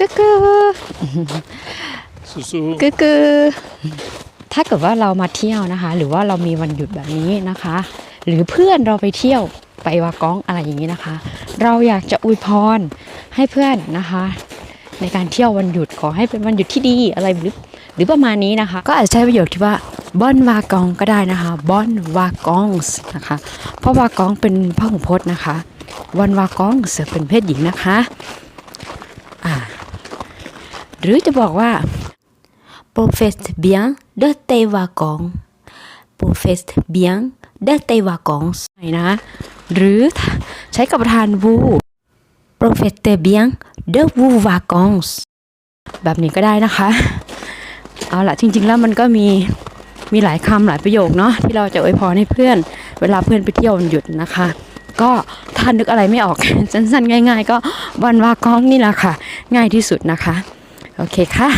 ก็คือ Susu. ก็คือถ้าเกิดว่าเรามาเที่ยวนะคะ หรือว่าเรามีวันหยุดแบบนี้นะคะ หรือเพื่อนเราไปเที่ยวไปวากองอะไรอย่างนี้นะคะ เราอยากจะอวยพรให้เพื่อนนะคะ ในการเที่ยววันหยุดขอให้เป็นวันหยุดที่ดีอะไรหรือหรือประมาณนี้นะคะ ก็อาจจะใช้ประโยคที่ว่าบอนวากองก็ได้นะคะบอนวากองส์นะคะเพราะวากองเป็นพหูพจน์นะคะ วันวากองส์เป็นเพศหญิงนะคะอ่า หรือจะบอกว่า profite bien de tes vacances profite bien de tes vacances นะหรือใช้กับประธาน vous profite bien de vos vacances แบบนี้ก็ได้นะคะ เอาละจริง ๆ แล้วมันก็มีมีหลายคำหลายประโยคเนาะที่เราจะอวยพรให้เพื่อน เวลาเพื่อนไปเที่ยวหยุดนะคะ ก็ถ้านึกอะไรไม่ออก สั้นๆ ง่าย ๆ ก็วันวากองนี่แหละค่ะ ง่ายที่สุดนะคะ โอเคค่ะ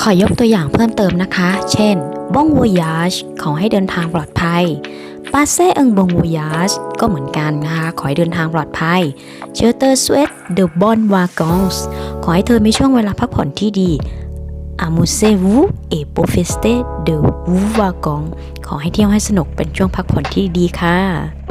ขอยกตัวอย่างเพิ่มเติมนะคะ เช่น bon voyage ขอให้เดินทางปลอดภัย passe un bon voyage ก็เหมือนกันนะคะ ขอให้เดินทางปลอดภัย je te souhaite de bonnes vacances ขอให้เธอมีช่วงเวลาพักผ่อนที่ดี amusez-vous et profitez de vos vacances ขอให้เที่ยวให้สนุกเป็นช่วงพักผ่อนที่ดีค่ะ